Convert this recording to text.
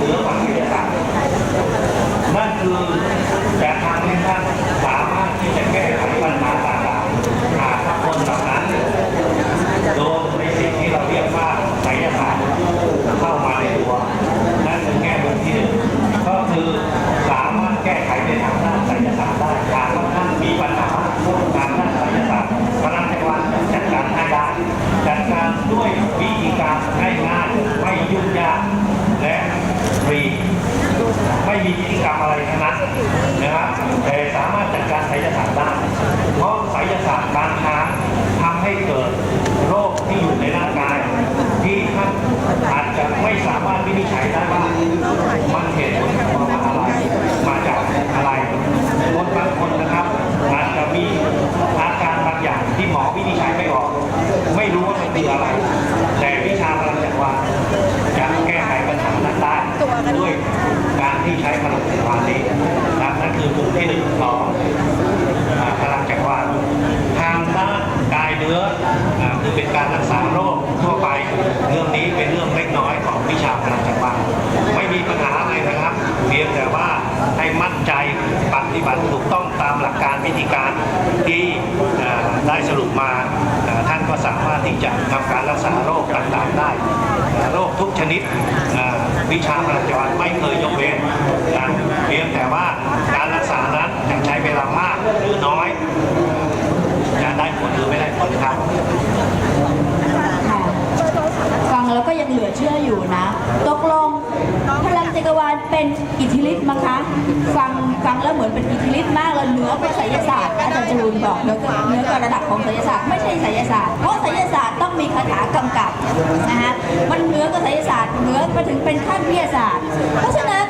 นือกว่าไสยศาสตร์นั่นคือแต่ทางที่ท่านสามารถที่จะแก้ไขปัญหาต่างๆหากคนเหล่านั้น โดนในสิ่งที่เราเรียกว่าไสยศาสตร์เข้ามาในตัวนั่นคือแง่มุมที่หนึ่งก็คือสามารถแก้ไขในทางด้านไสยศาสตร์ได้หากว่าท่านมีปัญหาทางด้านไสยศาสตร์พลังจักรวาลจะจัดการให้ได้จัดการด้วยวิธีการง่ายๆไม่ยุ่งยากและฟรี ไม่มีพิธี กรรมอะไรทั้งนั้นนะครับแต่สามารถจัดการไสยศาสตร์ได้เพราะไสยศาสตร์บางครั้งทำให้เกิดโรคที่อยู่ในร่างกาย ที่ท่านอาจจะไม่สามารถวินิจฉัยได้ว่ามันเหตุผลมาอะไรมาจากอะไรคนบางคนนะครับอาจจะมีอาการบางอย่างที่หมอวินิจฉัยไม่ออก ไม่รู้ว่ามันคืออะไร แต่วิชาพลังจักรวาลจะแก้ไขปัญหานั้นได้ด้วยการที่ใช้พลังจักรวาลนี้นะครับนั่นคือมุมที่หนึ่งของอ่าพลังจักรวาลทางด้านกายเนื้ออ่าคือเป็น การรักษาโรคทั่วไป เรื่องนี้เป็นเรื่องเล็กน้อยของวิชาพลังจักรวาลไม่มีปัญหาอะไรนะครับ เพียงแต่ว่าให้มั่นใจปฏิบัติถูกต้องตามหลักการวิธีการที่ได้สรุปมาท่านก็สามารถที่จะทำการรักษาโรคต่างๆได้ โรคทุกชนิดวิชาพลังจักรวาลไม่เคยยกเว้นนะเพียงแต่ว่านั้นจะใช้เวลามากหรือน้อย จะได้ผลหรือไม่ได้ผลครับ ค่ะฟังแล้วก็ยัง เหลือเชื่ออยู่นะ ตกลงพลังจักรวาลเป็นอิทธิฤทธิ์มั้งคะ ฟังฟังแล้วเหมือนเป็นอิทธิฤทธิ์มากเลยเหนือกว่าไสยศาสตร์อาจารย์จรูนบอกเหนือกว่าเหนือกว่าระดับของไสยศาสตร์ไม่ใช่ไสยศาสตร์เพราะไสยศาสตร์ต้องมีคาถากำกับนะฮะมันเหนือกว่าไสยศาสตร์เหนือไปถึงเป็นขั้นวิทยาศาสตร์ เพราะฉะนั้น